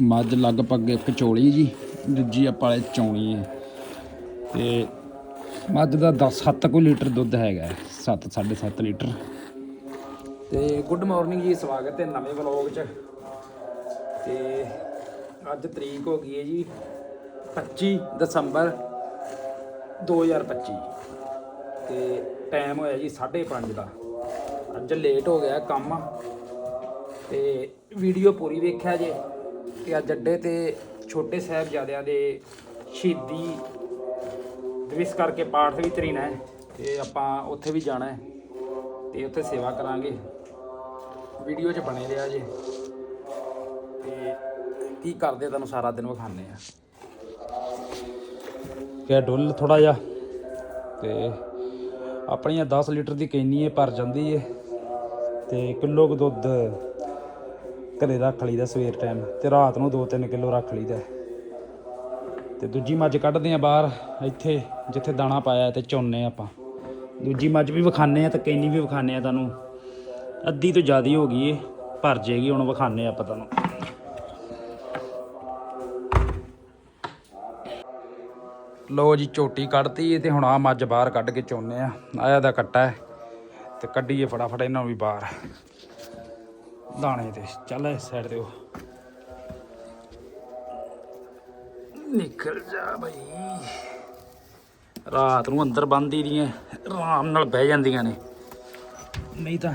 ਮੱਝ ਲਗਭਗ ਇੱਕ ਚੋਲੀ ਜੀ, ਦੂਜੀ ਆਪਾਂ ਵਾਲੇ ਚੌਣੀ ਹੈ। ਤੇ ਮੱਝ ਦਾ 10 7 ਕੁ ਲੀਟਰ ਦੁੱਧ ਹੈਗਾ 7 7.5 ਲੀਟਰ। ਤੇ ਗੁੱਡ ਮਾਰਨਿੰਗ ਜੀ, ਸਵਾਗਤ ਹੈ ਨਵੇਂ ਵਲੌਗ 'ਚ। ਤੇ ਅੱਜ ਤਰੀਕ ਹੋ ਗਈ ਹੈ ਜੀ 25 ਦਸੰਬਰ 2025 ਤੇ ਟਾਈਮ ਹੋਇਆ ਜੀ 5:30 ਦਾ। ਅੱਜ ਲੇਟ ਹੋ ਗਿਆ ਕੰਮ। ਤੇ ਵੀਡੀਓ ਪੂਰੀ ਵੇਖਿਆ ਜੇ? ਤੇ ਅੱਜ ਅੱਡੇ ਤੇ ਛੋਟੇ ਸਾਹਿਬਜ਼ਾਦਿਆਂ ਦੇ ਸ਼ਹੀਦੀ ਦਿਵਸ ਕਰਕੇ ਪਾਠ ਵੀ ਤਰੀਨਾ ਹੈ ਤੇ ਆਪਾਂ ਉੱਥੇ ਵੀ ਜਾਣਾ ਹੈ ਤੇ ਉੱਥੇ ਸੇਵਾ ਕਰਾਂਗੇ। ਵੀਡੀਓ 'ਚ ਬਣੇ ਰਿਹਾ ਜੀ। ਤੇ ਕੀ ਕਰਦੇ ਤੁਹਾਨੂੰ ਸਾਰਾ ਦਿਨ ਵਿਖਾਣੇ ਆ? ਕਿ ਡੁੱਲ ਥੋੜਾ ਜਿਹਾ ਤੇ ਆਪਣੀਆਂ 10 ਲੀਟਰ ਦੀ ਕੈਨੀ ਇਹ ਭਰ ਜਾਂਦੀ ਏ ਤੇ ਕਿਲੋ ਕੁ ਦੁੱਧ ਘਰੇ ਰੱਖ ਲਈਦਾ ਸਵੇਰ ਟਾਈਮ ਤੇ ਰਾਤ ਨੂੰ 2-3 ਕਿਲੋ ਰੱਖ ਲਈਦਾ। ਤੇ ਦੂਜੀ ਮੱਝ ਕੱਢਦੇ ਆ ਬਾਹਰ, ਇੱਥੇ ਜਿੱਥੇ ਦਾਣਾ ਪਾਇਆ ਤੇ ਚੋਨੇ ਆਪਾਂ। ਦੂਜੀ ਮੱਝ ਵੀ ਵਿਖਾਣੇ ਆ ਤੇ ਕੈਨੀ ਵੀ ਵਿਖਾਣੇ ਆ ਤੁਹਾਨੂੰ। ਅੱਧੀ ਤੋਂ ਜ਼ਿਆਦਾ ਹੋ ਗਈ ਏ ਭਰ ਜੇਗੀ ਹੁਣ ਵਿਖਾਣੇ ਆ ਆਪਾਂ ਤੁਹਾਨੂੰ। ਲੋ ਜੀ ਚੋਟੀ ਕੱਢਤੀ ਤੇ ਹੁਣ ਆ ਮੱਝ ਬਾਹਰ ਕੱਢ ਕੇ ਚੋਨੇ ਆ ਆਇਆ ਦਾ ਕੱਟਾ ਹੈ ਤੇ ਕੱਢੀਏ ਫਟਾਫਟ ਇਹਨਾਂ ਨੂੰ ਵੀ ਬਾਹਰ। ਦਾਣੇ ਤੇ ਚੱਲ ਇਸ ਸਾਈਡ ਤੇ ਉਹ। ਨਿਕਲ ਜਾ ਬਈ। ਰਾਤ ਨੂੰ ਅੰਦਰ ਬੰਦੀ ਦੀਆਂ, ਆਰਾਮ ਨਾਲ ਬਹਿ ਜਾਂਦੀਆਂ ਨੇ। ਨਹੀਂ ਤਾਂ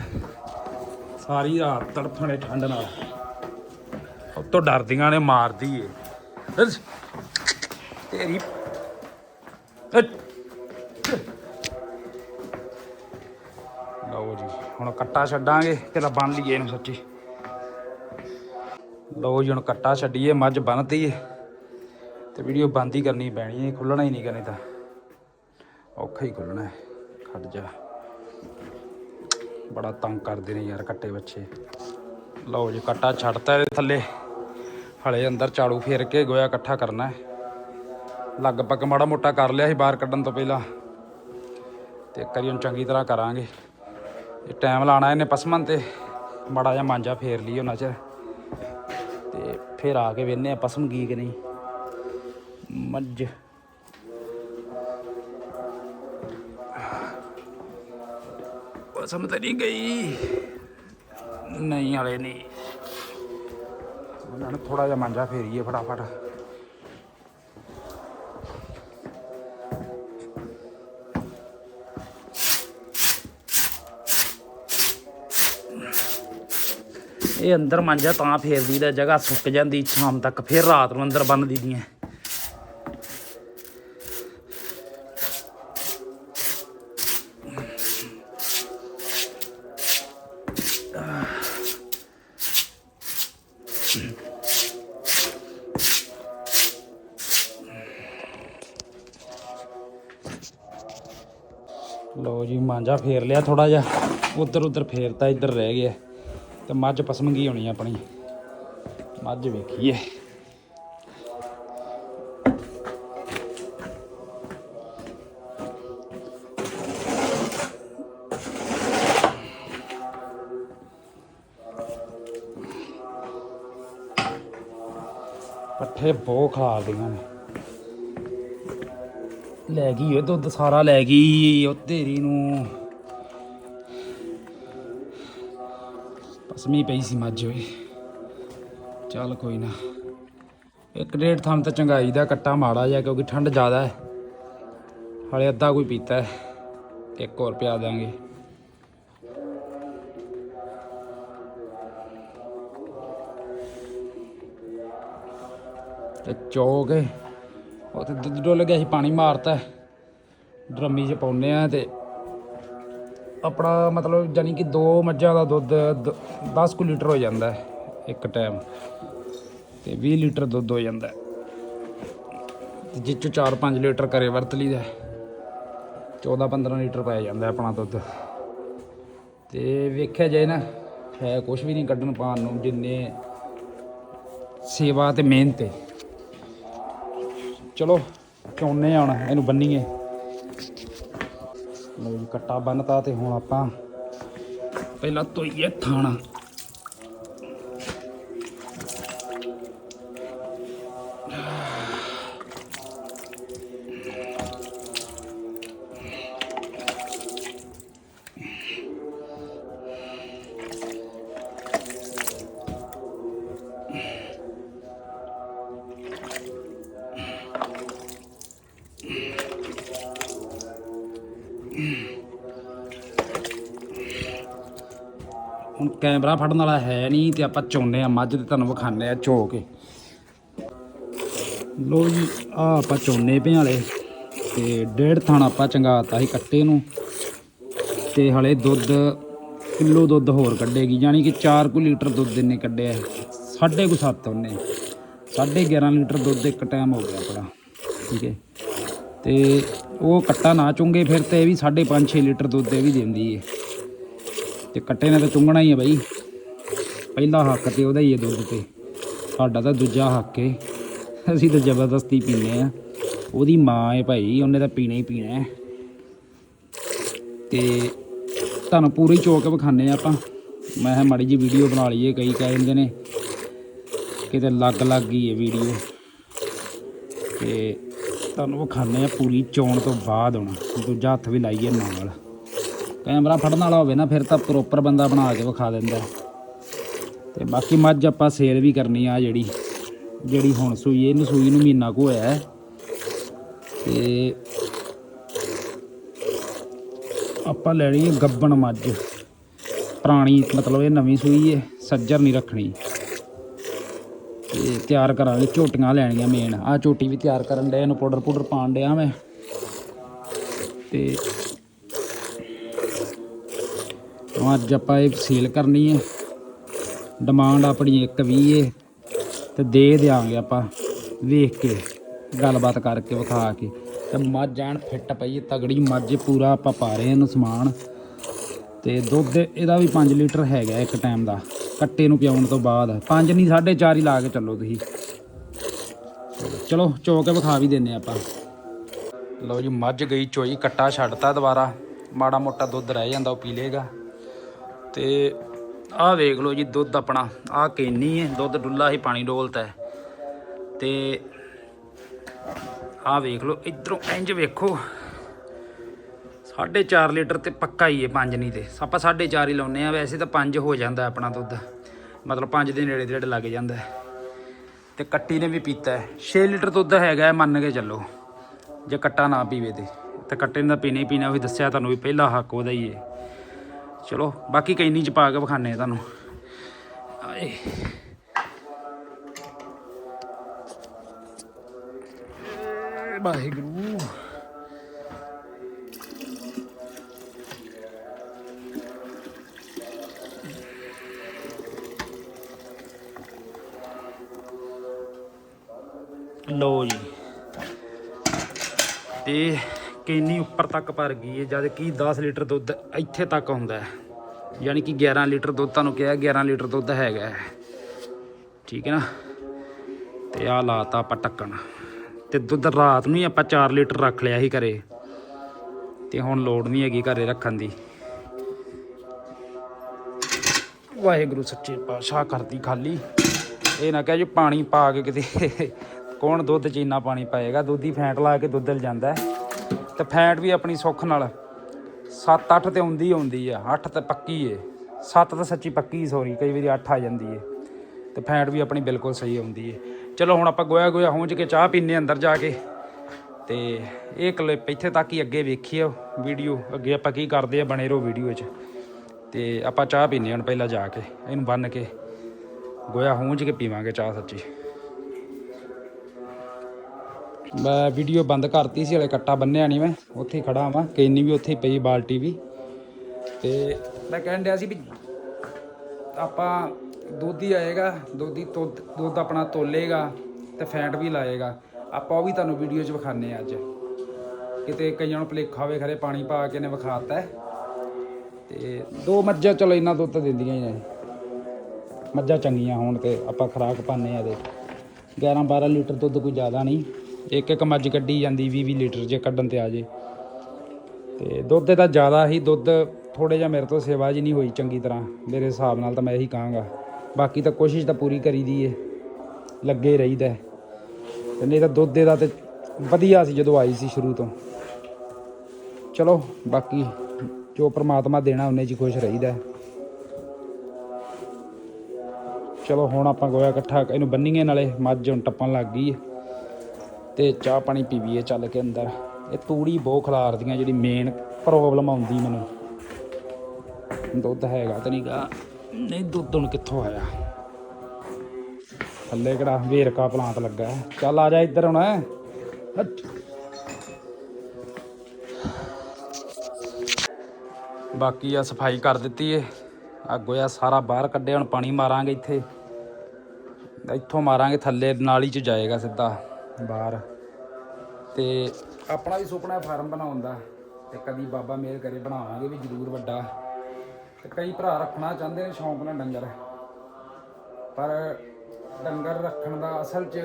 ਸਾਰੀ ਰਾਤ ਤੜਫਣੇ ਠੰਡ ਨਾਲ। ਉਤੋਂ ਡਰਦੀਆਂ ਨੇ ਮਾਰਦੀ ਏ। ਤੇਰੀ ਲਓ ਜੀ, ਹੁਣ ਕੱਟਾ ਛੱਡਾਂਗੇ ਕਿਲਾ ਬੰਨ ਲਈਏ ਇਹਨੂੰ ਸੱਚੀ। ਲਓ ਜੀ, ਹੁਣ ਕੱਟਾ ਛੱਡੀਏ, ਮੱਝ ਬੰਨਤੀ ਹੈ ਤੇ ਵੀਡੀਓ ਬੰਦ ਹੀ ਕਰਨੀ ਪੈਣੀ ਹੈ ਖੁੱਲਣਾ ਹੀ ਨਹੀਂ ਕਰਨੀ ਤਾਂ। ਔਖਾ ਹੀ ਖੁੱਲਣਾ ਹੈ ਖੜ ਜਾ। ਬੜਾ ਤੰਗ ਕਰਦੇ ਨੇ ਯਾਰ ਕੱਟੇ ਬੱਚੇ। ਲਓ ਜੀ, ਕੱਟਾ ਛੱਡਤਾ ਇਹਦੇ ਥੱਲੇ। ਹਲੇ ਅੰਦਰ ਝਾੜੂ ਫੇਰ ਕੇ ਗੋਇਆ ਇਕੱਠਾ ਕਰਨਾ ਹੈ ਲਗਭਗ ਮਾੜਾ ਮੋਟਾ ਕਰ ਲਿਆ ਸੀ ਬਾਹਰ ਕੱਢਣ ਤੋਂ ਪਹਿਲਾਂ। ਤੇ ਕਰੀ ਹੁਣ ਚੰਗੀ ਤਰ੍ਹਾਂ ਕਰਾਂਗੇ। ਇਹ ਟਾਈਮ ਲਾਣਾ ਇਹਨੇ ਪਸਮਨ ਤੇ। ਮਾੜਾ ਜਿਹਾ ਮਾਂਜਾ ਫੇਰ ਲਈ ਉਹਨਾਂ ਚਿਰ। ਫਿਰ ਆ ਕੇ ਵੇਨੇ ਆ ਪਸਮ ਕੀ ਕਿ ਨਹੀਂ। ਮੱਝ। ਪਸਮ ਤਾਂ ਨਹੀਂ ਗਈ। ਨਹੀਂ, ਹਲੇ ਨਹੀਂ। ਉਹਨਾਂ ਨੇ ਥੋੜਾ ਜਿਹਾ ਮਾਂਜਾ ਫੇਰੀਏ ਫਟਾਫਟ। ਇਹ ਅੰਦਰ ਮਾਂਜਾ ਤਾਂ ਫੇਰਦੀ ਦਾ ਜਗ੍ਹਾ ਸੁੱਕ ਜਾਂਦੀ, ਸ਼ਾਮ ਤੱਕ ਫਿਰ ਰਾਤ ਨੂੰ ਅੰਦਰ ਬੰਨ ਦੀਦੀਆਂ। ਲੋ ਜੀ, ਮਾਂਜਾ ਫੇਰ ਲਿਆ ਥੋੜਾ ਜਿਹਾ। ਉਧਰ ਉਧਰ ਫੇਰਤਾ, ਇੱਧਰ ਰਹਿ ਗਿਆ। ਤੇ ਮੱਝ ਪਸਮੰਗੀ ਹੋਣੀ ਆਪਣੀ। ਮੱਝ ਵੇਖੀਏ। ਪੱਠੇ ਬਹੁਤ ਖਲਾਰਦੀਆਂ ਨੇ। ਲੈ ਗਈ ਉਹ ਦੁੱਧ ਸਾਰਾ ਲੈ ਗਈ, ਉਹ ਤੇਰੀ ਨੂੰ। ਪਸਮੀ ਪਈ ਸੀ ਮੱਝ ਓਏ ਚੱਲ ਕੋਈ ਨਾ। ਇੱਕ ਡੇਢ ਥਾਂ ਤਾਂ ਚੰਗਾਈ ਦਾ ਕੱਟਾ ਮਾੜਾ ਜਿਹਾ ਕਿਉਂਕਿ ਠੰਡ ਜ਼ਿਆਦਾ ਹੈ। ਹਲੇ ਅੱਧਾ ਕੋਈ ਪੀਤਾ ਹੈ। ਇੱਕ ਹੋਰ ਪਿਆ ਦਾਂਗੇ ਤੇ ਚੋ ਕੇ ਉੱਥੇ ਦੁੱਧ ਡੁੱਲ ਗਿਆ ਸੀ, ਪਾਣੀ ਮਾਰਤਾ ਡਰਮੀ 'ਚ ਪਾਉਨੇ ਆ ਤੇ ਆਪਣਾ ਮਤਲਬ ਜਾਨੀ ਕਿ ਦੋ ਮੱਝਾਂ ਦਾ ਦੁੱਧ 10 ਕੁ ਲੀਟਰ ਹੋ ਜਾਂਦਾ ਹੈ ਇੱਕ ਟਾਈਮ। ਤੇ 20 ਲੀਟਰ ਦੁੱਧ ਹੋ ਜਾਂਦਾ ਹੈ। ਤੇ ਜਿਹ 'ਚੋਂ 4-5 ਲੀਟਰ ਘਰੇ ਵਰਤ ਲਈਦਾ 14-15 ਲੀਟਰ ਪੈ ਜਾਂਦਾ ਆਪਣਾ ਦੁੱਧ। ਤੇ ਵੇਖਿਆ ਜਾਏ ਨਾ, ਹੈ ਕੁਝ ਵੀ ਨਹੀਂ ਕੱਢਣ ਪਾਣ ਨੂੰ, ਜਿੰਨੇ ਸੇਵਾ ਤੇ ਮਿਹਨਤ ਹੈ। ਚਲੋ ਚੋਨੇ ਹੁਣ ਇਹਨੂੰ ਬੰਨੀਏ। ਲਓ ਜੀ ਕੱਟਾ ਬੰਨਤਾ ਤੇ ਹੁਣ ਆਪਾਂ ਪਹਿਲਾਂ ਧੋਈਏ ਥਾਣਾ। ਹੁਣ ਕੈਮਰਾ ਫੜਨ ਵਾਲਾ ਹੈ ਨਹੀਂ ਤੇ ਆਪਾਂ ਚੋਨੇ ਆ ਮੱਝ ਤੇ ਤੁਹਾਨੂੰ ਵਿਖਾਣੇ ਆ ਝੋ ਕੇ। ਲੋ ਜੀ ਆ ਆਪਾਂ ਚੋਨੇ ਪਿਆਂ ਵਾਲੇ ਤੇ ਡੇਢ ਥਣ ਆਪਾਂ ਚੰਗਾਤਾ ਸੀ ਕੱਟੇ ਨੂੰ। ਤੇ ਹਲੇ ਦੁੱਧ, ਕਿਲੋ ਦੁੱਧ ਹੋਰ ਕੱਢੇਗੀ ਯਾਨੀ ਕਿ 4 ਕੁ ਲੀਟਰ ਦੁੱਧ ਇਹਨੇ ਕੱਢਿਆ ਸਾਢੇ ਕੁ 7 ਉਹਨੇ। 11.5 ਲੀਟਰ ਦੁੱਧ ਇੱਕ ਟਾਈਮ ਹੋ ਗਿਆ ਆਪਣਾ। ਠੀਕ ਹੈ। ਤੇ ਉਹ ਕੱਟਾ ਨਾ ਚੁੰਗੇ ਫਿਰ ਤੇ ਇਹ ਵੀ 5.5 6 ਲੀਟਰ ਦੁੱਧ ਇਹ ਵੀ ਦਿੰਦੀ ਏ। ਤੇ ਕੱਟੇ ਨੇ ਤਾਂ ਚੁੰਗਣਾ ਹੀ ਹੈ ਬਾਈ। ਪਹਿਲਾ ਹੱਕ ਤੇ ਉਹਦਾ ਹੀ ਹੈ ਦੁੱਧ ਤੇ। ਸਾਡਾ ਤਾਂ ਦੂਜਾ ਹੱਕ ਏ। ਅਸੀਂ ਤਾਂ ਜ਼ਬਰਦਸਤੀ ਪੀਨੇ ਆ। ਉਹਦੀ ਮਾਂ ਏ ਭਾਈ, ਉਹਨੇ ਤਾਂ ਪੀਣਾ ਹੀ ਪੀਣਾ ਹੈ ਤੇ ਤੁਹਾਨੂੰ ਪੂਰੀ ਚੋਕ ਵਿਖਾਣੇ ਆ ਆਪਾਂ। ਮੈਂ ਕਿਹਾ ਮਾੜੀ ਜੀ ਵੀਡੀਓ ਬਣਾ ਲਈਏ, ਕਈ ਕਹਿ ਦਿੰਦੇ ਨੇ ਕਿਤੇ ਲੱਗ ਲੱਗ ਗਈ ਹੈ ਵੀਡੀਓ। ਤੇ ਤੁਹਾਨੂੰ ਵਿਖਾਣੇ ਆ ਪੂਰੀ ਚੋਣ ਤੋਂ ਬਾਅਦ ਹੁਣ। ਦੂਜਾ ਹੱਥ ਵੀ ਲਾਈਏ ਨਾਲ। ਕੈਮਰਾ ਫੜਨ ਵਾਲਾ ਹੋਵੇ ਨਾ, ਫਿਰ ਤਾਂ ਪ੍ਰੋਪਰ ਬੰਦਾ ਬਣਾ ਕੇ ਵਿਖਾ ਦਿੰਦਾ ਤੇ ਬਾਕੀ ਮੱਝ ਆਪਾਂ ਸੇਲ ਵੀ ਕਰਨੀ ਆ ਜਿਹੜੀ ਜਿਹੜੀ ਹੁਣ ਸੂਈ ਇਹਨੂੰ ਸੂਈ ਨੂੰ ਮਹੀਨਾ ਕੁ ਹੋਇਆ ਹੈ। ਤੇ ਆਪਾਂ ਲੈਣੀ ਹੈ ਗੱਬਣ ਮੱਝ। ਪੁਰਾਣੀ ਮਤਲਬ ਇਹ ਨਵੀਂ ਸੂਈ ਹੈ, ਸੱਜਰ ਨਹੀਂ ਰੱਖਣੀ। ਤੇ ਤਿਆਰ ਕਰਾਂਗੇ ਝੋਟੀਆਂ ਲੈਣੀਆਂ ਮੇਨ ਆ ਝੋਟੀ ਵੀ ਤਿਆਰ ਕਰਨ ਡਿਆ, ਇਹਨੂੰ ਪਾਊਡਰ ਪਾਊਡਰ ਪਾਣ ਡਿਆ ਮੈਂ। ਤੇ ਅੱਜ ਆਪਾਂ ਇਹ ਸੇਲ ਕਰਨੀ ਹੈ। ਡਿਮਾਂਡ ਆਪਣੀ ਇੱਕ ਵੀ ਏ, ਤੇ ਦੇ ਦਿਆਂਗੇ ਆਪਾਂ, ਵੇਖ ਕੇ, ਗੱਲਬਾਤ ਕਰਕੇ ਵਿਖਾ ਕੇ। ਤੇ ਮੱਝ ਐਨ ਫਿੱਟ ਪਈ ਤਗੜੀ ਮੱਝ ਪੂਰਾ ਆਪਾਂ ਪਾ ਰਹੇ ਹਾਂ ਇਹਨੂੰ ਸਮਾਨ। ਤੇ ਦੁੱਧ ਇਹਦਾ ਵੀ 5 ਲੀਟਰ ਹੈਗਾ ਇੱਕ ਟਾਈਮ ਦਾ। ਕੱਟੇ ਨੂੰ ਪਿਆਉਣ ਤੋਂ ਬਾਅਦ। ਪੰਜ ਨਹੀਂ 4.5 ਹੀ ਲਾ ਕੇ ਚੱਲੋ ਤੁਸੀਂ। ਚਲੋ ਚੋ ਕੇ ਵਿਖਾ ਵੀ ਦਿੰਨੇ ਆਪਾਂ। ਲਓ ਜੀ, ਮੱਝ ਗਈ ਚੋਈ, ਕੱਟਾ ਛੱਡਤਾ ਦੁਬਾਰਾ। ਮਾੜਾ ਮੋਟਾ ਦੁੱਧ ਰਹਿ ਜਾਂਦਾ, ਉਹ ਪੀ ਲੇਗਾ ਤੇ ਆਹ ਵੇਖ ਲਓ ਜੀ, ਦੁੱਧ ਆਪਣਾ, ਆਹ ਕੇਨੀ ਹੈ, ਦੁੱਧ ਡੁੱਲਾ ਹੀ ਪਾਣੀ ਡੋਲਤਾ ਹੈ। ਤੇ ਆਹ ਵੇਖ ਲਓ, ਇਧਰੋਂ ਇੰਜ ਵੇਖੋ। 4.5 ਲੀਟਰ ਤੇ ਪੱਕਾ ਹੀ ਹੈ ਪੰਜ ਨਹੀਂ ਤੇ। ਆਪਾਂ 4.5 ਹੀ ਲਾਉਨੇ ਆ ਵੈਸੇ ਤਾਂ 5 ਹੋ ਜਾਂਦਾ ਆਪਣਾ ਦੁੱਧ। ਮਤਲਬ 5 ਦੇ ਨੇੜੇ ਤੇੜੇ ਲੱਗ ਜਾਂਦਾ ਹੈ। ਤੇ ਕੱਟੀ ਨੇ ਵੀ ਪੀਤਾ ਹੈ। 6 ਲੀਟਰ ਦੁੱਧ ਹੈਗਾ ਮੰਨ ਕੇ ਚੱਲੋ। ਜੇ ਕੱਟਾ ਨਾ ਪੀਵੇ ਤੇ। ਤੇ ਕੱਟੇ ਨੇ ਤਾਂ ਪੀਣਾ ਹੀ ਪੀਣਾ ਵੀ ਦੱਸਿਆ ਤੁਹਾਨੂੰ ਵੀ ਪਹਿਲਾ ਹੱਕ ਉਹਦਾ ਹੀ ਹੈ। ਚਲੋ, ਬਾਕੀ ਕੈਨੀ ਚ ਪਾ ਕੇ ਵਿਖਾਣੇ ਤੁਹਾਨੂੰ। ਆਏ। ਵਾਹਿਗੁਰੂ। ਲੋ ਜੀ। ਤੇ ਕੇਨੀ ਉੱਪਰ ਤੱਕ ਭਰ ਗਈ ਹੈ, ਜਦ ਕਿ 10 ਲੀਟਰ ਦੁੱਧ ਇੱਥੇ ਤੱਕ ਆਉਂਦਾ ਹੈ। ਯਾਨੀ ਕਿ 11 ਲੀਟਰ ਦੁੱਧ ਤੁਹਾਨੂੰ ਕਿਹਾ 11 ਲੀਟਰ ਦੁੱਧ ਹੈਗਾ ਠੀਕ ਹੈ ਨਾ? ਤੇ ਆ ਲਾਤਾ ਆਪਾਂ ਟੱਕਣ ਤੇ ਦੁੱਧ ਰਾਤ ਨੂੰ ਹੀ ਆਪਾਂ 4 ਲੀਟਰ ਰੱਖ ਲਿਆ ਸੀ ਘਰੇ। ਤੇ ਹੁਣ ਲੋੜ ਨਹੀਂ ਹੈਗੀ ਘਰੇ ਰੱਖਣ ਦੀ। ਵਾਹਿਗੁਰੂ ਸੱਚੇ ਪਾਤਸ਼ਾਹ ਕਰਦੀ ਖਾਲੀ। ਇਹ ਨਾ ਕਹਿ ਜੀ ਪਾਣੀ ਪਾ ਕੇ ਕਿਤੇ ਕੌਣ ਦੁੱਧ ਚ ਇੰਨਾ ਪਾਣੀ ਪਾਏਗਾ? ਦੁੱਧ ਹੀ ਫੈਂਟ ਲਾ ਕੇ ਦੁੱਧ ਲ ਜਾਂਦਾ ਤੇ ਫੈਂਟ ਵੀ ਆਪਣੀ ਸੁੱਖ ਨਾਲ। 7-8 ਤੇ ਹੁੰਦੀ ਹੀ ਹੁੰਦੀ ਆ। 8 ਤੇ ਪੱਕੀ ਏ। 7 ਤਾਂ ਸੱਚੀ ਪੱਕੀ ਸੌਰੀ ਕਈ ਵਾਰੀ 8 ਆ ਜਾਂਦੀ ਏ। ਤੇ ਫੈਂਟ ਵੀ ਆਪਣੀ ਬਿਲਕੁਲ ਸਹੀ ਆਉਂਦੀ ਏ। ਚਲੋ ਹੁਣ ਆਪਾਂ ਗੋਇਆ ਗੋਇਆ ਹੁੰਜ ਕੇ ਚਾਹ ਪੀਨੇ ਅੰਦਰ ਜਾ ਕੇ। ਤੇ ਇਹ ਕਲਿੱਪ ਇੱਥੇ ਤੱਕ ਹੀ ਅੱਗੇ ਵੇਖੀਓ ਵੀਡੀਓ ਅੱਗੇ ਆਪਾਂ ਕੀ ਕਰਦੇ ਆ, ਬਣੇ ਰਹੋ ਵੀਡੀਓ 'ਚ। ਤੇ ਆਪਾਂ ਚਾਹ ਪੀਨੇ ਹੁਣ ਪਹਿਲਾਂ ਜਾ ਕੇ। ਇਹਨੂੰ ਬੰਨ ਕੇ। ਗੋਇਆ ਹੁੰਜ ਕੇ ਪੀਵਾਂਗੇ ਚਾਹ ਸੱਚੀ। ਮੈਂ ਵੀਡੀਓ ਬੰਦ ਕਰਤੀ ਸੀ, ਹਲੇ ਕੱਟਾ ਬੰਨਿਆ ਨਹੀਂ ਮੈਂ। ਉੱਥੇ ਹੀ ਖੜਾ ਵਾਂ ਕੈਨੀ ਵੀ ਉੱਥੇ ਹੀ ਪਈ ਬਾਲਟੀ ਵੀ। ਤੇ ਮੈਂ ਕਹਿਣ ਡਿਆ ਸੀ ਵੀ ਆਪਾਂ ਦੁੱਧ ਹੀ ਆਏਗਾ, ਦੁੱਧ ਹੀ ਤੁੱਧ- ਦੁੱਧ ਆਪਣਾ ਤੋਲੇਗਾ ਤੇ ਫੈਟ ਵੀ ਲਾਏਗਾ। ਆਪਾਂ ਉਹ ਵੀ ਤੁਹਾਨੂੰ ਵੀਡੀਓ 'ਚ ਵਿਖਾਣੇ ਆ ਅੱਜ। ਕਿਤੇ ਕਈਆਂ ਨੂੰ ਭਲੇਖਾ ਹੋਵੇ, ਖਰੇ ਪਾਣੀ ਪਾ ਕੇ ਨੇ ਵਿਖਾਤਾ ਹੈ। ਤੇ ਦੋ ਮੱਝਾਂ, ਚਲੋ ਇੰਨਾ ਦੁੱਧ ਦਿੰਦੀਆਂ ਹੀ ਨੇ। ਮੱਝਾਂ ਚੰਗੀਆਂ ਹੋਣ ਤੇ ਆਪਾਂ ਖਰਾਕ ਪਾਉਂਦੇ ਆ ਇਹਦੇ 11 12 ਲੀਟਰ ਦੁੱਧ ਕੋਈ ਜ਼ਿਆਦਾ ਨਹੀਂ। ਇੱਕ ਇੱਕ ਮੱਝ ਕੱਢੀ ਜਾਂਦੀ 20 20 ਲੀਟਰ ਜੇ ਕੱਢਣ ਤੇ ਆ ਜੇ। ਤੇ ਦੁੱਧ ਇਹਦਾ ਜ਼ਿਆਦਾ ਹੀ, ਦੁੱਧ ਥੋੜੇ ਜਿਹਾ ਮੇਰੇ ਤੋਂ ਸੇਵਾ ਜੀ ਨਹੀਂ ਹੋਈ ਚੰਗੀ ਤਰ੍ਹਾਂ, ਮੇਰੇ ਹਿਸਾਬ ਨਾਲ ਤਾਂ ਮੈਂ ਇਹੀ ਕਹਾਂਗਾ। ਬਾਕੀ ਤਾਂ ਕੋਸ਼ਿਸ਼ ਤਾਂ ਪੂਰੀ ਕਰੀ ਦੀ ਏ, ਲੱਗੇ ਰਹੀਦਾ ਤੇ ਨਹੀਂ ਤਾਂ ਦੁੱਧ ਦਾ ਤੇ ਵਧੀਆ ਸੀ ਜਦੋਂ ਆਈ ਸੀ ਸ਼ੁਰੂ ਤੋਂ। ਚਲੋ, ਬਾਕੀ ਜੋ ਪ੍ਰਮਾਤਮਾ ਦੇਣਾ, ਉਹਨੇ 'ਚ ਖੁਸ਼ ਰਹੀਦਾ ਚਲੋ, ਹੁਣ ਆਪਾਂ ਗੋਇਆ ਇਕੱਠਾ, ਇਹਨੂੰ ਬੰਨੀਏ ਨਾਲੇ, ਮੱਝ ਹੁਣ ਟੱਪਣ ਲੱਗ ਗਈ ਹੈ ਤੇ ਚਾਹ ਪਾਣੀ ਪੀਵੀਏ ਚੱਲ ਕੇ ਅੰਦਰ। ਇਹ ਤੂੜੀ ਬਹੁਤ ਖਲਾਰਦੀਆਂ ਜਿਹੜੀ ਮੇਨ ਪ੍ਰੋਬਲਮ ਆਉਂਦੀ ਮੈਨੂੰ। ਦੁੱਧ ਹੈਗਾ ਤੇ ਨਹੀਂਗਾ ਨਹੀਂ, ਦੁੱਧ ਹੁਣ ਕਿੱਥੋਂ ਆਇਆ? ਥੱਲੇ ਕਿਹੜਾ ਵੇਰਕਾ ਪਲਾਂਟ ਲੱਗਾ ਚੱਲ ਆ ਜਾ ਇੱਧਰ ਹੁਣ। ਬਾਕੀ ਆ ਸਫ਼ਾਈ ਕਰ ਦਿੱਤੀ ਏ। ਆ ਗੋਇਆ ਸਾਰਾ ਬਾਹਰ ਕੱਢਿਆ ਹੁਣ ਪਾਣੀ ਮਾਰਾਂਗੇ ਇੱਥੇ। ਇੱਥੋਂ ਮਾਰਾਂਗੇ, ਥੱਲੇ ਨਾਲੀ ਚ ਜਾਏਗਾ ਸਿੱਧਾ। ਬਾਹਰ। ਤੇ ਆਪਣਾ ਵੀ ਸੁਪਨਾ ਹੈ ਫਾਰਮ ਬਣਾਉਣ ਦਾ। ਤੇ ਕਦੀ ਬਾਬਾ ਮੇਰ ਕਰੇ ਬਣਾਵਾਂਗੇ ਵੀ ਜ਼ਰੂਰ ਵੱਡਾ। ਤੇ ਕਈ ਭਰਾ ਰੱਖਣਾ ਚਾਹੁੰਦੇ ਨੇ, ਸ਼ੌਂਕ ਨਾਲ ਡੰਗਰ। ਪਰ ਡੰਗਰ ਰੱਖਣ ਦਾ ਅਸਲ 'ਚ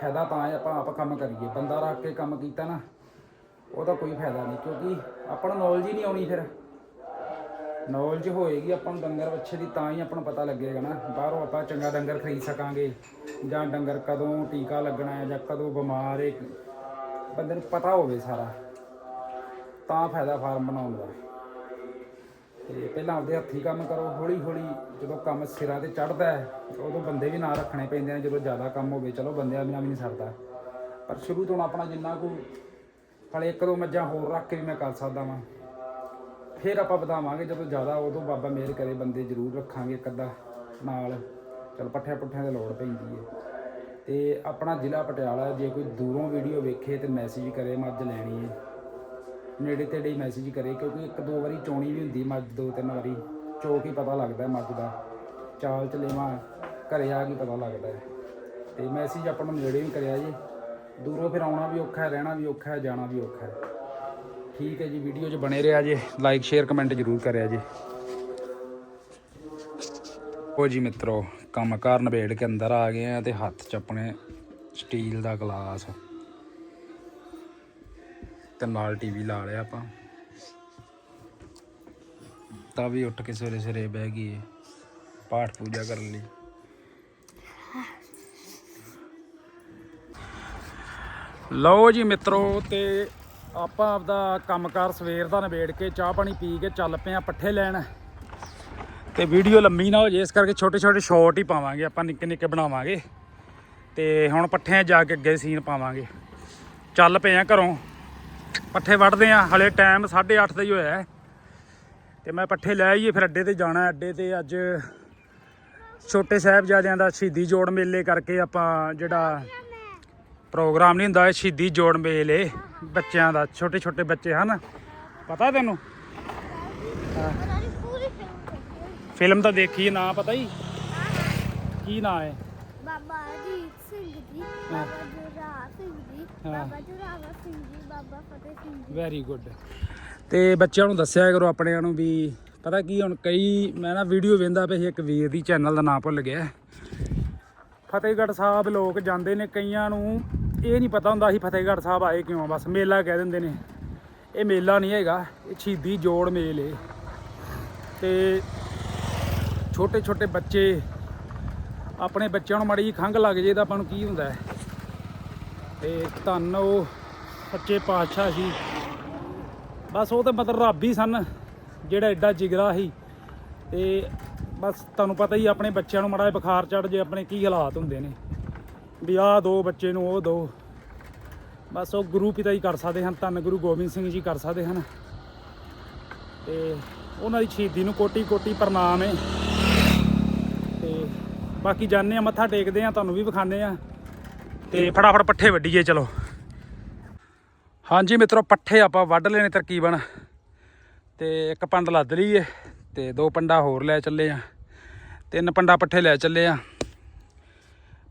ਫਾਇਦਾ ਤਾਂ ਹੈ, ਆਪਾਂ ਆਪ ਕੰਮ ਕਰੀਏ। ਬੰਦਾ ਰੱਖ ਕੇ ਕੰਮ ਕੀਤਾ ਨਾ, ਉਹਦਾ ਕੋਈ ਫਾਇਦਾ ਨਹੀਂ। ਕਿਉਂਕਿ ਆਪਾਂ ਨੂੰ ਨੌਲੇਜ ਹੀ ਨਹੀਂ ਆਉਣੀ ਫਿਰ। ਨੌਲੇਜ ਹੋਏਗੀ, ਆਪਾਂ ਨੂੰ ਡੰਗਰ ਵੱਛੇ ਦੀ ਤਾਂ ਹੀ ਆਪਾਂ ਨੂੰ ਪਤਾ ਲੱਗੇਗਾ ਨਾ। ਬਾਹਰੋਂ ਆਪਾਂ ਚੰਗਾ ਡੰਗਰ ਖਰੀਦ ਸਕਾਂਗੇ, ਜਾਂ ਡੰਗਰ ਕਦੋਂ ਟੀਕਾ ਲੱਗਣਾ ਹੈ, ਜਾਂ ਕਦੋਂ ਬਿਮਾਰ ਹੈ, ਬੰਦੇ ਨੂੰ ਪਤਾ ਹੋਵੇ ਸਾਰਾ। ਤਾਂ ਫਾਇਦਾ ਫਾਰਮ ਬਣਾਉਣ ਦਾ। ਤੇ ਪਹਿਲਾਂ ਆਪਦੇ ਹੱਥੀਂ ਕੰਮ ਕਰੋ ਹੌਲੀ ਹੌਲੀ ਜਦੋਂ ਕੰਮ ਸਿਰਾਂ ਤੇ ਚੜਦਾ ਹੈ ਉਦੋਂ ਬੰਦੇ ਵੀ ਨਾਲ ਰੱਖਣੇ ਪੈਂਦੇ ਨੇ, ਜਦੋਂ ਜ਼ਿਆਦਾ ਕੰਮ ਹੋਵੇ, ਚਲੋ ਬੰਦਿਆਂ ਬਿਨਾਂ ਵੀ ਨਹੀਂ ਸਰਦਾ। ਪਰ ਸ਼ੁਰੂ ਤੋਂ ਆਪਣਾ ਜਿੰਨਾ ਕੁ, ਹਲੇ ਇੱਕ ਦੋ ਮੱਝਾਂ ਹੋਰ ਰੱਖ ਕੇ ਵੀ ਮੈਂ ਕਰ ਸਕਦਾ ਵਾਂ। ਫਿਰ ਆਪਾਂ ਵਧਾਵਾਂਗੇ, ਜਦੋਂ ਜ਼ਿਆਦਾ ਉਦੋਂ ਬਾਬਾ ਮਿਹਰ ਕਰੇ, ਬੰਦੇ ਜ਼ਰੂਰ ਰੱਖਾਂਗੇ ਇੱਕ ਅੱਧਾ ਨਾਲ। ਚਲ ਪੱਠਿਆਂ ਪੁੱਠਿਆਂ ਦੀ ਲੋੜ ਪੈਂਦੀ ਹੈ ਤੇ ਆਪਣਾ ਜ਼ਿਲ੍ਹਾ ਪਟਿਆਲਾ, ਜੇ ਕੋਈ ਦੂਰੋਂ ਵੀਡੀਓ ਵੇਖੇ ਤੇ ਮੈਸੇਜ ਕਰੇ, ਮੱਝ ਲੈਣੀ ਹੈ ਨੇੜੇ ਤੇੜੇ ਹੀ ਮੈਸੇਜ ਕਰੇ, ਕਿਉਂਕਿ ਇੱਕ ਦੋ ਵਾਰੀ ਚੋਣੀ ਵੀ ਹੁੰਦੀ ਮੱਝ, ਦੋ ਤਿੰਨ ਵਾਰੀ। ਚੋ ਕੇ ਪਤਾ ਲੱਗਦਾ ਮੱਝ ਦਾ। ਚਾਲ ਚਲੇਵਾ ਘਰੇ ਆ ਕੇ ਪਤਾ ਲੱਗਦਾ ਹੈ ਤੇ ਮੈਸੇਜ ਆਪਾਂ ਨੂੰ ਨੇੜੇ ਵੀ ਕਰਿਆ ਜੀ। ਦੂਰੋਂ ਫਿਰ ਆਉਣਾ ਵੀ ਔਖਾ ਹੈ ਰਹਿਣਾ ਵੀ ਔਖਾ ਹੈ ਜਾਣਾ ਵੀ ਔਖਾ। ਹੈ ਠੀਕ ਹੈ ਜੀ ਵੀਡੀਓ 'ਚ ਬਣੇ ਰਿਹਾ ਜੇ। ਲਾਈਕ ਸ਼ੇਅਰ ਕਮੈਂਟ ਜ਼ਰੂਰ ਕਰਿਆ ਜੀ। ਉਹ ਜੀ ਮਿੱਤਰੋ, ਕੰਮ ਕਾਰ ਨਿਬੇੜ ਕੇ ਅੰਦਰ ਆ ਗਏ ਆ ਤੇ ਹੱਥ 'ਚ ਆਪਣੇ ਸਟੀਲ ਦਾ ਗਲਾਸ। ਤੇ ਨਾਲ ਟੀਵੀ ਲਾ ਲਿਆ ਆਪਾਂ। ਤਾਂ ਵੀ ਉੱਠ ਕੇ ਸਵੇਰੇ ਸਵੇਰੇ ਬਹਿ ਗਈ ਪਾਠ ਪੂਜਾ ਕਰਨ ਲਈ। ਲਓ ਜੀ ਮਿੱਤਰੋ, ਤੇ ਆਪਾਂ ਆਪਦਾ ਕੰਮਕਾਰ ਸਵੇਰ ਦਾ ਨਿਬੇੜ ਕੇ ਚਾਹ ਪਾਣੀ ਪੀ ਕੇ ਚੱਲ ਪਏ ਆ ਪੱਠੇ ਲੈਣ। ਤੇ ਵੀਡੀਓ ਲੰਮੀ ਨਾ ਹੋ ਜੇ, ਇਸ ਕਰਕੇ ਛੋਟੇ ਛੋਟੇ ਸ਼ਾਰਟ ਹੀ ਪਾਵਾਂਗੇ, ਆਪਾਂ ਨਿੱਕੇ ਨਿੱਕੇ ਬਣਾਵਾਂਗੇ। ਤੇ ਹੁਣ ਪੱਠਿਆਂ 'ਚ ਜਾ ਕੇ ਅੱਗੇ ਸੀਨ ਪਾਵਾਂਗੇ। ਚੱਲ ਪਏ ਆ ਘਰੋਂ। ਪੱਠੇ ਵੱਢਦੇ ਆ ਹਲੇ ਟਾਈਮ 8:30 ਦਾ ਹੀ ਹੋਇਆ ਹੈ। ਤੇ ਮੈਂ ਪੱਠੇ ਲੈ ਆਈਏ, ਫਿਰ ਅੱਡੇ ਤੇ ਜਾਣਾ ਅੱਡੇ ਤੇ ਅੱਜ ਛੋਟੇ ਸਾਹਿਬਜ਼ਾਦਿਆਂ ਦਾ ਸ਼ਹੀਦੀ ਜੋੜ ਮੇਲੇ ਕਰਕੇ ਆਪਾਂ ਜਿਹੜਾ ਪ੍ਰੋਗਰਾਮ ਨਹੀਂ ਹੁੰਦਾ ਇਹ ਸ਼ਹੀਦੀ ਜੋੜ ਮੇਲੇ ਬੱਚਿਆਂ ਦਾ ਛੋਟੇ ਛੋਟੇ ਬੱਚੇ ਹਨ। ਪਤਾ ਤੈਨੂੰ? ਫਿਲਮ ਤਾਂ ਦੇਖੀ ਨਾਂ ਪਤਾ ਹੀ ਕੀ ਨਾਂ ਹੈ? ਬਾਬਾ ਅਜੀਤ ਸਿੰਘ ਜੀ ਬਾਬਾ ਜੁਰਾ ਸਿੰਘ ਜੀ ਹਾਂ। ਬਾਬਾ ਜੁਰਾਵਰ ਸਿੰਘ ਜੀ ਬਾਬਾ ਫਤਿਹ ਸਿੰਘ ਜੀ। ਵੈਰੀ ਗੁੱਡ ਤੇ ਬੱਚਿਆਂ ਨੂੰ ਦੱਸਿਆ ਕਰੋ ਆਪਣਿਆਂ ਨੂੰ ਵੀ ਪਤਾ ਕੀ ਹੁਣ ਕਈ ਮੈਂ ਨਾ ਵੀਡੀਓ ਵੇਂਦਾ ਪਿਆ ਸੀ ਇੱਕ ਵੀਰ ਦੀ ਚੈਨਲ ਦਾ ਨਾਮ ਭੁੱਲ ਗਿਆ। ਫਤਿਹਗੜ੍ਹ ਸਾਹਿਬ ਲੋਕ ਜਾਂਦੇ ਨੇ ਕਈਆਂ ਨੂੰ ਇਹ ਨਹੀਂ ਪਤਾ ਹੁੰਦਾ ਸੀ ਫਤਿਹਗੜ੍ਹ ਸਾਹਿਬ ਆਏ ਕਿਉਂ ਬਸ ਮੇਲਾ ਕਹਿ ਦਿੰਦੇ ਨੇ। ਇਹ ਮੇਲਾ ਨਹੀਂ ਹੈਗਾ, ਇਹ ਸ਼ਹੀਦੀ ਜੋੜ ਮੇਲ ਏ। ਤੇ ਛੋਟੇ ਛੋਟੇ ਬੱਚੇ, ਆਪਣੇ ਬੱਚਿਆਂ ਨੂੰ ਮਾੜੀ ਜਿਹੀ ਖੰਘ ਲੱਗ ਜੇ ਤਾਂ ਆਪਾਂ ਨੂੰ ਕੀ ਹੁੰਦਾ? ਹੈ ਤੇ ਧੰਨ ਉਹ ਸੱਚੇ ਪਾਤਸ਼ਾਹ ਸੀ। ਬਸ ਉਹ ਤਾਂ ਮਤਲਬ ਰੱਬ ਹੀ ਸਨ, ਜਿਹੜਾ ਐਡਾ ਜਿਗਰਾ ਸੀ। ਤੇ ਬਸ ਤੁਹਾਨੂੰ ਪਤਾ ਹੀ ਆਪਣੇ ਬੱਚਿਆਂ ਨੂੰ ਮਾੜਾ ਜਿਹਾ ਬੁਖਾਰ ਚੜ ਜੇ, ਆਪਣੇ ਕੀ ਹਾਲਾਤ ਹੁੰਦੇ ਨੇ। ਵੀ ਆਹ ਦੋ ਬੱਚੇ ਨੂੰ, ਉਹ ਦੋ। ਬਸ ਉਹ ਗੁਰੂ ਪਿਤਾ ਹੀ ਕਰ ਸਕਦੇ ਹਨ, ਧੰਨ ਗੁਰੂ ਗੋਬਿੰਦ ਸਿੰਘ ਜੀ ਕਰ ਸਕਦੇ ਹਨ। ਤੇ ਉਹਨਾਂ ਦੀ ਸ਼ਹੀਦੀ ਨੂੰ ਕੋਟੀ ਕੋਟੀ ਪ੍ਰਣਾਮ ਹੈ ਤੇ ਬਾਕੀ ਜਾਣੇ ਆ, ਮੱਥਾ ਟੇਕਦੇ ਆ, ਤੁਹਾਨੂੰ ਵੀ ਵਿਖਾਣੇ ਆ। ਤੇ ਫਟਾਫਟ ਪੱਠੇ ਵੱਢੀਏ, ਚਲੋ। ਹਾਂਜੀ ਮਿੱਤਰੋ, ਪੱਠੇ ਆਪਾਂ ਵੱਢ ਲੈਣੇ ਤਰਕੀਬਨ। ਤੇ ਇੱਕ ਪੰਡ ਲੱਦ ਲਈਏ। ਤੇ ਦੋ ਪੰਡਾ ਹੋਰ ਲੈ ਚੱਲੇ ਆ। ਤਿੰਨ ਪੰਡਾ ਪੱਠੇ ਲੈ ਚੱਲੇ ਆ।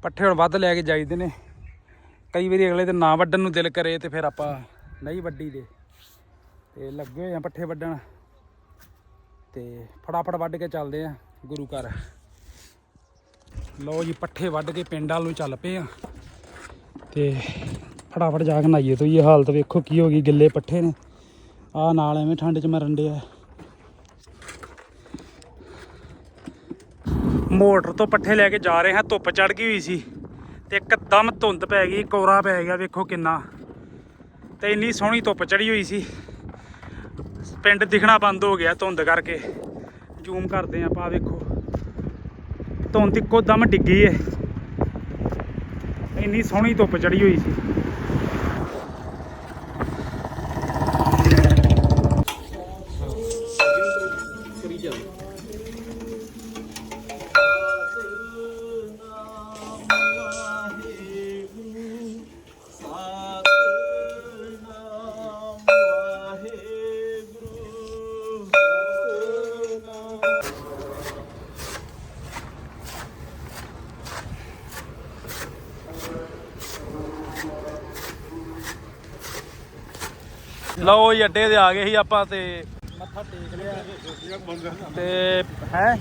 ਪੱਠੇ ਹੁਣ ਵੱਧ ਲੈ ਕੇ ਜਾਈਦੇ ਨੇ। ਕਈ ਵਾਰੀ ਅਗਲੇ ਦਿਨ ਨਾ ਵੱਢਣ ਨੂੰ ਦਿਲ ਕਰੇ ਤੇ ਫਿਰ ਆਪਾਂ ਨਹੀਂ ਵੱਢੀ ਦੇ ਤੇ ਲੱਗੇ ਹੋਏ ਆ ਪੱਠੇ ਵੱਢਣ। ਤੇ ਫਟਾਫਟ ਵੱਢ ਕੇ ਚੱਲਦੇ ਆ ਗੁਰੂ ਘਰ। ਲਓ ਜੀ, ਪੱਠੇ ਵੱਢ ਕੇ ਪਿੰਡ ਵੱਲ ਨੂੰ ਚੱਲ ਪਏ ਆ। ਤੇ ਫਟਾਫਟ ਜਾ ਕੇ ਨਹਾਈਏ ਤੋਂ ਇਹ ਹਾਲਤ ਵੇਖੋ ਕੀ ਹੋ ਗਈ ਗਿੱਲੇ ਪੱਠੇ ਨੇ। ਆ ਨਾਲ ਐਵੇਂ ਠੰਡ 'ਚ ਮਰਨ ਡਿਆ। ਮੋਟਰ ਤੋਂ ਪੱਠੇ ਲੈ ਕੇ ਜਾ ਰਹੇ ਹਾਂ, ਧੁੱਪ ਚੜ ਗਈ ਹੋਈ ਸੀ ਤੇ ਇੱਕਦਮ ਧੁੰਦ ਪੈ ਗਈ, ਕੋਰਾ ਪੈ ਗਿਆ, ਵੇਖੋ ਕਿੰਨਾ। ਤੇ ਇੰਨੀ ਸੋਹਣੀ ਧੁੱਪ ਚੜੀ ਹੋਈ ਸੀ। ਪਿੰਡ ਦਿਖਣਾ ਬੰਦ ਹੋ ਗਿਆ ਧੁੰਦ ਕਰਕੇ। ਜ਼ੂਮ ਕਰਦੇ ਆਪਾਂ, ਆਹ ਵੇਖੋ। ਧੁੰਦ ਇੱਕੋ ਦਮ ਡਿੱਗੀ ਏ। ਇੰਨੀ ਸੋਹਣੀ ਧੁੱਪ ਚੜੀ ਹੋਈ ਸੀ। ਲਓ ਜੀ ਅੱਡੇ ਤੇ ਆ ਗਏ ਸੀ ਆਪਾਂ ਤੇ ਮੱਥਾ ਟੇਕ ਲਿਆ। ਤੇ ਹੈ?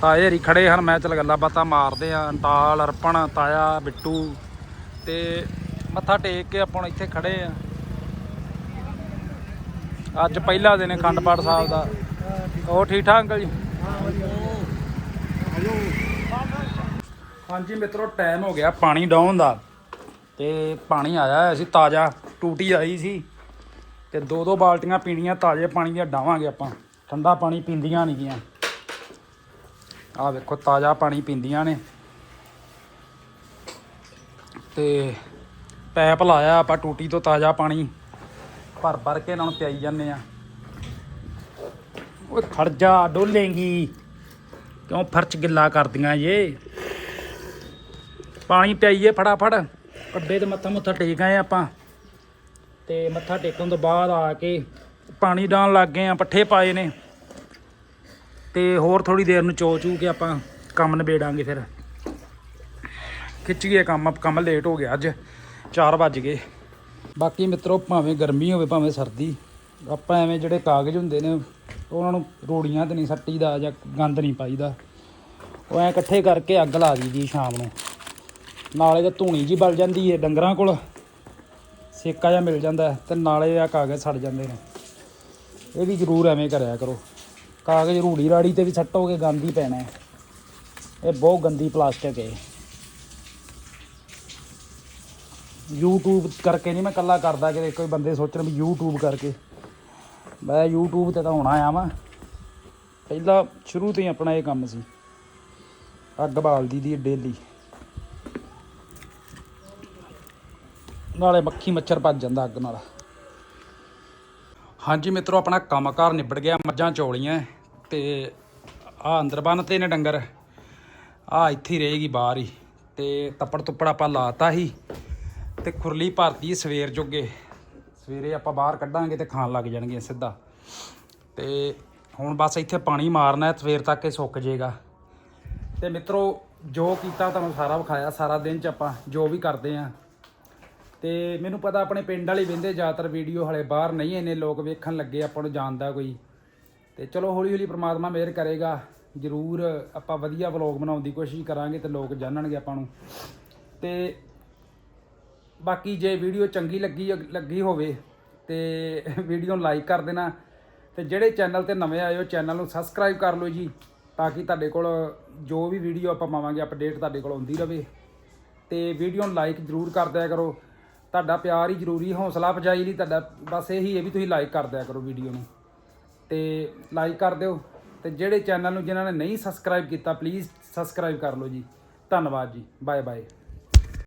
ਤਾਏ ਹਰੀ ਖੜੇ ਹਨ ਮੈਂ ਚਲ ਗੱਲਾਂ ਬਾਤਾਂ ਮਾਰਦੇ ਆ ਟਾਲ ਅਰਪਣ ਤਾਇਆ ਬਿੱਟੂ ਤੇ ਮੱਥਾ ਟੇਕ ਕੇ ਆਪਾਂ ਇੱਥੇ ਖੜੇ ਆ ਅੱਜ ਪਹਿਲਾ ਦਿਨ ਹੈ ਅਖੰਡ ਪਾਠ ਸਾਹਿਬ ਦਾ। ਹੋਰ ਠੀਕ ਠਾਕ ਅੰਕਲ ਜੀ? ਹਾਂਜੀ ਮਿੱਤਰੋ ਟਾਈਮ ਹੋ ਗਿਆ ਪਾਣੀ ਡਾਉਣ ਦਾ। ਤੇ ਪਾਣੀ ਆਇਆ ਸੀ ਤਾਜ਼ਾ ਟੂਟੀ ਆਈ ਸੀ। ਤੇ ਦੋ ਦੋ ਬਾਲਟੀਆਂ ਪੀਣੀਆਂ, ਤਾਜ਼ੇ ਪਾਣੀ ਦੀਆਂ ਡਾਵਾਂਗੇ ਆਪਾਂ। ਠੰਡਾ ਪਾਣੀ ਪੀਂਦੀਆਂ ਨਹੀਂ ਗੀਆਂ। ਆਹ ਵੇਖੋ ਤਾਜ਼ਾ ਪਾਣੀ ਪੀਂਦੀਆਂ ਨੇ। ਤੇ ਪੈਪ ਲਾਇਆ ਆਪਾਂ ਟੂਟੀ ਤੋਂ ਤਾਜ਼ਾ ਪਾਣੀ। ਭਰ ਭਰ ਕੇ ਇਹਨਾਂ ਨੂੰ ਪਿਆਈ ਜਾਂਦੇ ਆ। ਓਏ, ਖੜ ਜਾ, ਡੋਲੇਂਗੀ। ਕਿਉਂ ਫਰਚ ਗਿੱਲਾ ਕਰਦੀਆਂ ਇਹ ਪਾਣੀ ਪਿਆਈਏ ਫਟਾਫਟ। ਅੱਡੇ ਤੇ ਮੱਥਾ ਮੁੱਥਾ ਟੇਕ ਆਏ ਆਪਾਂ। ਤੇ ਮੱਥਾ ਟੇਕਣ ਤੋਂ ਬਾਅਦ ਆ ਕੇ ਪਾਣੀ ਡਾਉਣ ਲੱਗ ਗਏ ਆ, ਪੱਠੇ ਪਾਏ ਨੇ। ਤੇ ਹੋਰ ਥੋੜੀ ਦੇਰ ਨੂੰ ਚੋ ਚੂ ਕੇ ਆਪਾਂ ਕੰਮ ਨਿਬੇੜਾਂਗੇ ਫਿਰ। ਖਿੱਚ ਗਿਆ ਕੰਮ ਕੰਮ ਲੇਟ ਹੋ ਗਿਆ ਅੱਜ 4 ਵੱਜ ਗਏ। ਬਾਕੀ ਮਿੱਤਰੋ, ਭਾਵੇਂ ਗਰਮੀ ਹੋਵੇ, ਭਾਵੇਂ ਸਰਦੀ, ਆਪਾਂ ਐਵੇਂ ਜਿਹੜੇ ਕਾਗਜ਼ ਹੁੰਦੇ ਨੇ, ਉਹਨਾਂ ਨੂੰ ਰੋੜੀਆਂ ਤੇ ਨਹੀਂ ਸੱਟੀਦਾ ਜਾਂ ਗੰਦ ਨਹੀਂ ਪਾਈਦਾ। ਉਹ ਐ ਇਕੱਠੇ ਕਰਕੇ ਅੱਗ ਲਾ ਦਈਦੀ ਸ਼ਾਮ ਨੂੰ। ਨਾਲੇ ਤਾਂ ਧੂਣੀ ਜੀ ਬਲ ਜਾਂਦੀ ਹੈ ਡੰਗਰਾਂ ਕੋਲ। ਸੇਕਾ ਜਿਹਾ ਮਿਲ ਜਾਂਦਾ ਹੈ ਤੇ ਨਾਲੇ ਆ ਕਾਗਜ਼ ਸੜ ਜਾਂਦੇ ਨੇ। ਇਹ ਵੀ ਜ਼ਰੂਰ ਐਵੇਂ ਕਰਿਆ ਕਰੋ। ਕਾਗਜ਼ ਰੂੜੀ ਰਾੜੀ ਤੇ ਵੀ ਸੱਟੋਗੇ ਗੰਦ ਹੀ ਪੈਣਾ ਇਹ ਬਹੁਤ ਗੰਦੀ ਪਲਾਸਟਿਕ ਹੈ। YouTube ਕਰਕੇ ਨਹੀਂ ਮੈਂ ਕੱਲਾ ਕਰਦਾ ਕਿ ਕੋਈ ਬੰਦੇ ਸੋਚਣ ਵੀ YouTube ਕਰਕੇ। ਮੈਂ YouTube ਤੇ ਤਾਂ ਹੋਣਾ ਆ ਵਾਂ। ਪਹਿਲਾਂ ਸ਼ੁਰੂ ਤੋਂ ਹੀ ਆਪਣਾ ਇਹ ਕੰਮ ਸੀ। ਅੱਗ ਬਾਲਦੀ ਦੀ ਡੇਲੀ। ਨਾਲੇ ਮੱਖੀ ਮੱਛਰ ਭੱਜ ਜਾਂਦਾ ਅੱਗ ਨਾਲ। ਹਾਂਜੀ ਮਿੱਤਰੋ, ਆਪਣਾ ਕੰਮਕਾਰ ਨਿਬੜ ਗਿਆ, ਮੱਝਾਂ ਚੋਲੀਆਂ ਤੇ ਆ ਅੰਦਰ ਬੰਨਤੇ ਨੇ ਡੰਗਰ। ਆ ਇੱਥੇ ਰਹੇਗੀ ਬਾਹਰ ਹੀ, ਤੇ ਤੱਪੜ ਤੁੱਪੜ ਆਪਾਂ ਲਾਤਾ ਹੀ, ਤੇ ਖੁਰਲੀ ਭਰਤੀ ਸਵੇਰ ਜੋਗੇ। ਸਵੇਰੇ ਆਪਾਂ ਬਾਹਰ ਕੱਢਾਂਗੇ ਤੇ ਖਾਣ ਲੱਗ ਜਾਣਗੇ ਸਿੱਧਾ। ਤੇ ਹੁਣ ਬਸ ਇੱਥੇ ਪਾਣੀ ਮਾਰਨਾ ਸਵੇਰ ਤੱਕ ਇਹ ਸੁੱਕ ਜਾਏਗਾ। ਤੇ ਮਿੱਤਰੋ, ਜੋ ਕੀਤਾ ਤੁਹਾਨੂੰ ਸਾਰਾ ਵਿਖਾਇਆ, ਸਾਰਾ ਦਿਨ ਚ ਆਪਾਂ ਜੋ ਵੀ ਕਰਦੇ ਆ ਤੇ ਮੈਨੂੰ ਪਤਾ ਆਪਣੇ ਪਿੰਡ ਵਾਲੇ ਵਿੰਦੇ ਜ਼ਿਆਦਾਤਰ ਵੀਡੀਓ ਹਲੇ ਬਾਹਰ ਨਹੀਂ, ਇੰਨੇ ਲੋਕ ਵੇਖਣ ਲੱਗੇ ਆਪਾਂ ਨੂੰ ਜਾਣਦਾ ਕੋਈ। ਤੇ ਚਲੋ ਹੌਲੀ ਹੌਲੀ ਪ੍ਰਮਾਤਮਾ ਮਿਹਰ ਕਰੇਗਾ, ਜ਼ਰੂਰ ਆਪਾਂ ਵਧੀਆ ਵਲੌਗ ਬਣਾਉਣ ਦੀ ਕੋਸ਼ਿਸ਼ ਕਰਾਂਗੇ ਤੇ ਲੋਕ ਜਾਣਨਗੇ ਆਪਾਂ ਨੂੰ। ਤੇ ਬਾਕੀ ਜੇ ਵੀਡੀਓ ਚੰਗੀ ਲੱਗੀ ਲੱਗੀ ਹੋਵੇ ਤੇ ਵੀਡੀਓ ਨੂੰ ਲਾਈਕ ਕਰ ਦੇਣਾ ਤੇ ਜਿਹੜੇ ਚੈਨਲ ਤੇ ਨਵੇਂ ਆਏ ਹੋ, ਚੈਨਲ ਨੂੰ ਸਬਸਕ੍ਰਾਈਬ ਕਰ ਲਓ ਜੀ, ਤਾਂ ਕਿ ਤੁਹਾਡੇ ਕੋਲ ਜੋ ਵੀ ਵੀਡੀਓ ਆਪਾਂ ਪਾਵਾਂਗੇ, ਅਪਡੇਟ ਤੁਹਾਡੇ ਕੋਲ ਆਉਂਦੀ ਰਹੇ ਤੇ ਵੀਡੀਓ ਨੂੰ ਲਾਈਕ ਜ਼ਰੂਰ ਕਰ ਦਿਆ ਕਰੋ। ਤੁਹਾਡਾ ਪਿਆਰ ਹੀ ਜ਼ਰੂਰੀ, ਹੌਸਲਾ ਅਫਜਾਈ ਲਈ ਤੁਹਾਡਾ, ਬਸ ਇਹੀ ਹੈ ਵੀ ਤੁਸੀਂ ਲਾਈਕ ਕਰ ਦਿਆ ਕਰੋ ਵੀਡੀਓ ਨੂੰ। ਤੇ ਲਾਈਕ ਕਰ ਦਿਓ, ਤੇ ਜਿਹੜੇ ਚੈਨਲ ਨੂੰ ਜਿਨ੍ਹਾਂ ਨੇ ਨਹੀਂ ਸਬਸਕ੍ਰਾਈਬ ਕੀਤਾ ਪਲੀਜ਼ ਸਬਸਕ੍ਰਾਈਬ ਕਰ ਲਓ ਜੀ। ਧੰਨਵਾਦ ਜੀ। Bye bye